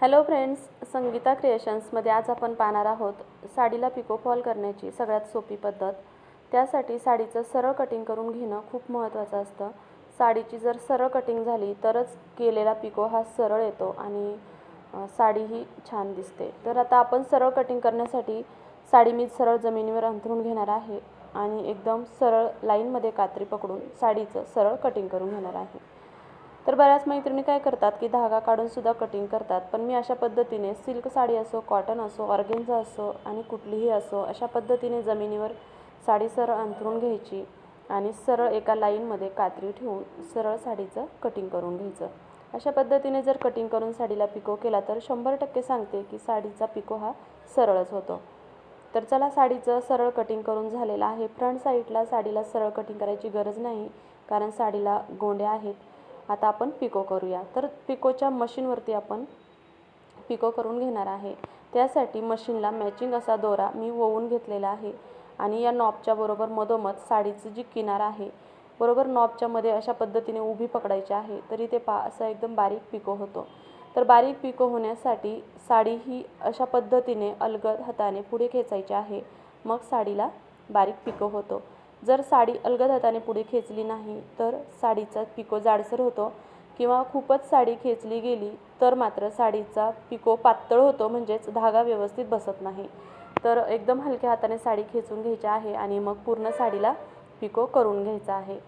Hello friends Sangeeta क्रिएशन्समध्ये आज आपण पाहणार आहोत साडीला पिको फॉल करण्याची सगळ्यात सोपी पद्धत. त्यासाठी साडीचं सरळ कटिंग करून घेणं खूप महत्त्वाचं असतं. साडीची जर सरळ कटिंग झाली तरच केलेला पिको हा सरळ येतो आणि साडीही छान दिसते. तर आता आपण सरळ कटिंग करण्यासाठी साडी मी सरळ जमिनीवर अंथरून घेणार आहे आणि एकदम सरळ लाईनमध्ये कात्री पकडून साडीचं सरळ कटिंग करून घेणार आहे. तर बऱ्याच मैत्रिणी काय करतात की धागा काढून सुद्धा कटिंग करतात. पण मी अशा पद्धतीने सिल्क साडी असो कॉटन असो ऑर्गेन्झा असो आणि कुठलीही असो अशा पद्धतीने जमिनीवर साडी सरळ अंथरून घ्यायची आणि सरळ एका लाईनमध्ये कात्री ठेवून सरळ साडीचं कटिंग करून घ्यायचं. अशा पद्धतीने जर कटिंग करून साडीला पिको केला तर शंभर टक्के सांगते की साडीचा पिको हा सरळच होतो. तर चला साडीचं सरळ कटिंग करून झालेलं आहे. फ्रंट साईडला साडीला सरळ कटिंग करायची गरज नाही कारण साडीला गोंड्या आहेत. आता आपण पिको करूया. तर पिकोच्या मशीनवरती आपण पिको करून घेणार आहे. त्यासाठी मशीनला मॅचिंग असा दोरा मी ओवून घेतलेला आहे. आणि या नॉबच्या बरोबर मधोमध साडीची जी किनार आहे बरोबर नॉबच्या मध्ये अशा पद्धतीने उभी पकडायची आहे तरी ते पा असा एकदम बारीक पिको होतो. तर बारीक पिको होण्यासाठी साडी ही अशा पद्धतीने अलगद हाताने पुढे खेचायची आहे. मग साडीला बारीक पिको होतो. जर साडी अलगद हाताने पुढे खेचली नाही तर साडीचा पिको जाडसर होतो किंवा खूपच साडी खेचली गेली तर मात्र साडीचा पिको पातळ होतो म्हणजेच धागा व्यवस्थित बसत नाही. तर एकदम हलक्या हाताने साडी खेचून घ्यायची आहे आणि मग पूर्ण साडीला पिको करून घ्यायचा आहे.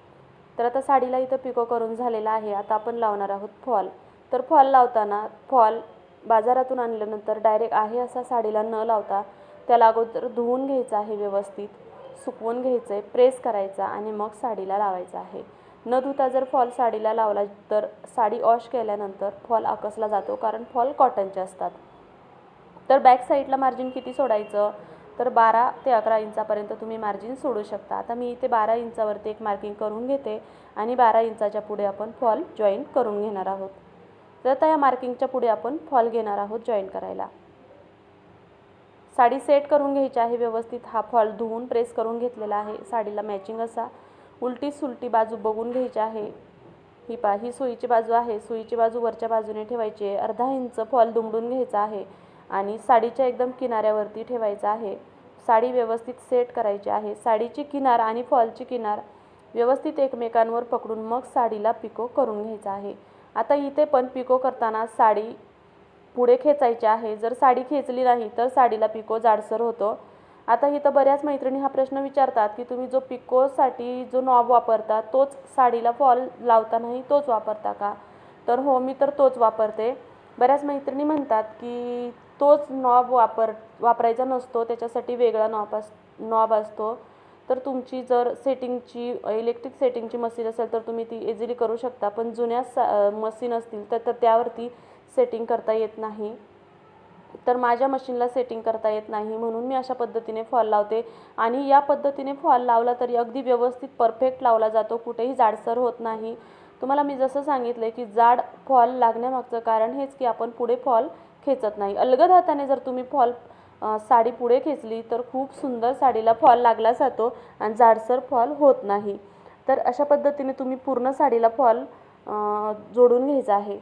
तर आता साडीला इथं पिको करून झालेला आहे. आता आपण लावणार आहोत फॉल. तर फॉल लावताना फॉल बाजारातून आणल्यानंतर डायरेक्ट आहे असा साडीला न लावता त्याला अगोदर धुवून घ्यायचं आहे व्यवस्थित. सुकवून घ्यायचं आहे प्रेस करायचा आणि मग साडीला लावायचा आहे. न धुता जर फॉल साडीला लावला तर साडी वॉश केल्यानंतर फॉल आकसला जातो कारण फॉल कॉटनचे असतात. तर बॅक साईडला मार्जिन किती सोडायचं? तर बारा ते अकरा इंचापर्यंत तुम्ही मार्जिन सोडू शकता. आता मी इथे बारा इंचावरती एक मार्किंग करून घेते आणि बारा इंचाच्या पुढे आपण फॉल जॉईन करून घेणार आहोत. तर आता या मार्किंगच्या पुढे आपण फॉल घेणार आहोत जॉईन करायला. साडी सेट करून घ्यायची आहे व्यवस्थित. हा फॉल धुवून प्रेस करून घेतलेला आहे. साडीला मॅचिंग असा. उलटी सुलटी बाजू बघून घ्यायची आहे. ही पा ही सुईची बाजू आहे. सुईची बाजू वरच्या बाजूने ठेवायची आहे. अर्धा इंच फॉल दुमडून घ्यायचा आहे आणि साडीच्या एकदम किनाऱ्यावरती ठेवायचं आहे. साडी व्यवस्थित सेट करायची आहे. साडीची किनार आणि फॉलची किनार व्यवस्थित एकमेकांवर पकडून मग साडीला पिको करून घ्यायचा आहे. आता इथे पण पिको करताना साडी पुढे खेचायचे आहे. जर साडी खेचली नाही तर साडीला पिको जाडसर होतो. आता इथं बऱ्याच मैत्रिणी हा प्रश्न विचारतात की तुम्ही जो पिकोसाठी जो नॉब वापरता तोच साडीला फॉल लावतानाही तोच वापरता का? तर हो मी तर तोच वापरते. बऱ्याच मैत्रिणी म्हणतात की तोच नॉब वापर वापरायचा नसतो त्याच्यासाठी वेगळा नॉब अस नॉब असतो. तर तुमची जर सेटिंगची इलेक्ट्रिक सेटिंगची मशीन असेल तर तुम्ही ती इझिली करू शकता. पण जुन्या सा मशीन असतील तर तर त्यावरती सेटिंग करता येत नाही. तर माझ्या मशीनला सेटिंग करता येत नाही. म्हणून मी अशा पद्धतीने फॉल लावते. आणि या पद्धतीने फॉल लावला तरी अगदी व्यवस्थित परफेक्ट लावला जातो. कुठेही जाडसर होत नाही. तुम्हाला मी जसं सांगितलं आहे की जाड फॉल लागण्यामागचं कारण हेच की आपण पुढे फॉल खेचत नाही. अलगद हाताने जर तुम्ही फॉल साडी पुढे खेचली तर खूप सुंदर साडीला फॉल लागला जातो आणि जाडसर फॉल होत नाही. तर अशा पद्धतीने तुम्ही पूर्ण साडीला फॉल जोडून घ्यायचा आहे.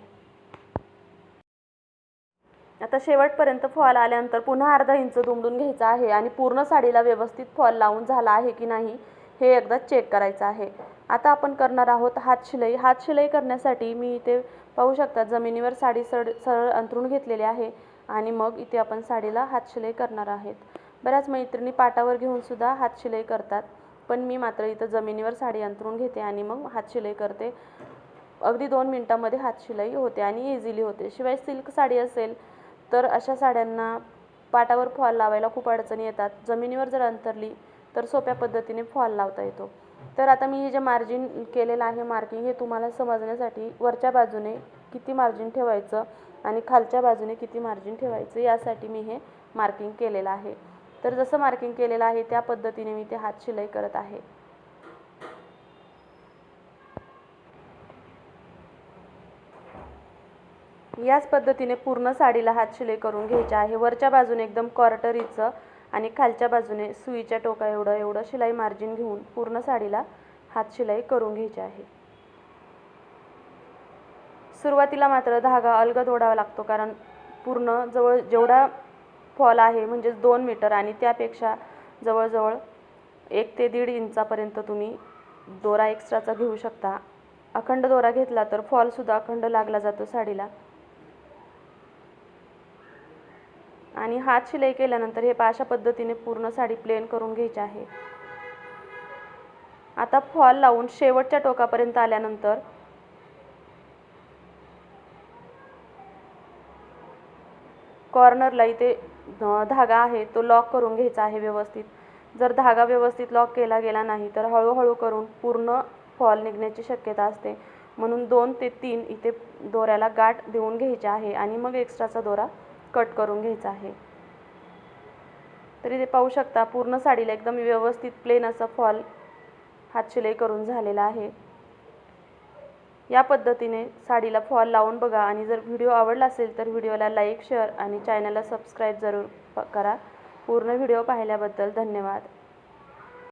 आता शेवटपर्यंत फॉल आल्यानंतर पुन्हा अर्धा इंच दुमडून घ्यायचा आहे आणि पूर्ण साडीला व्यवस्थित फॉल लावून झाला आहे की नाही हे एकदा चेक करायचं आहे. आता आपण करणार आहोत हात शिलाई. हात शिलाई करण्यासाठी मी इथे पाहू शकता जमिनीवर साडी सड सरळ अंथरून घेतलेली आहे आणि मग इथे आपण साडीला हात शिलाई करणार आहेत. बऱ्याच मैत्रिणी पाटावर घेऊन सुद्धा हात शिलाई करतात पण मी मात्र इथं जमिनीवर साडी अंथरून घेते आणि मग हात शिलाई करते. अगदी दोन मिनटामध्ये हात शिलाई होते आणि इझिली होते. शिवाय सिल्क साडी असेल तर अशा साड्यांना पाटावर फॉल लावायला खूप अडचणी येतात. जमिनीवर जर अंतरली तर सोप्या पद्धतीने फॉल लावता येतो. तर आता मी हे जे मार्जिन केलेलं आहे मार्किंग हे तुम्हाला समजण्यासाठी वरच्या बाजूने किती मार्जिन ठेवायचं आणि खालच्या बाजूने किती मार्जिन ठेवायचं यासाठी मी हे मार्किंग केलेलं आहे. तर जसं मार्किंग केलेलं आहे त्या पद्धतीने मी ते हात शिलाई करत आहे. याच पद्धतीने पूर्ण साडीला हात शिलाई करून घ्यायचे आहे. वरच्या बाजूने एकदम क्वार्टरीचं आणि खालच्या बाजूने सुईच्या टोका एवढं एवढं शिलाई मार्जिन घेऊन पूर्ण साडीला हात शिलाई करून घ्यायची आहे. सुरुवातीला मात्र धागा अलगद ओढावा लागतो कारण पूर्ण जवळ जेवढा फॉल आहे म्हणजेच दोन मीटर आणि त्यापेक्षा जवळजवळ एक ते दीड इंचापर्यंत तुम्ही दोरा एक्स्ट्राचा घेऊ शकता. अखंड दोरा घेतला तर फॉलसुद्धा अखंड लागला जातो साडीला. आणि हात शिलाई केल्यानंतर हे पाशा अशा पद्धतीने पूर्ण साडी प्लेन करून घ्यायची आहे. आता फॉल लावून शेवटच्या टोकापर्यंत आल्यानंतर कॉर्नरला इथे धागा आहे तो लॉक करून घ्यायचा आहे व्यवस्थित. जर धागा व्यवस्थित लॉक केला गेला नाही तर हळूहळू करून पूर्ण फॉल निघण्याची शक्यता असते. म्हणून दोन ते तीन इथे दोऱ्याला गाठ देऊन घ्यायचे आहे आणि मग एक्स्ट्राचा दोरा कट करून घ्यायचा आहे. तर इथे पाहू शकता पूर्ण साडीला एकदम व्यवस्थित प्लेन असा फॉल हातशिलाई करून झालेला आहे. या पद्धतीने साडीला फॉल लावून बघा आणि जर व्हिडिओ आवडला असेल तर व्हिडिओला लाईक शेअर आणि चॅनलला सबस्क्राईब जरूर प- करा. पूर्ण व्हिडिओ पाहिल्याबद्दल धन्यवाद.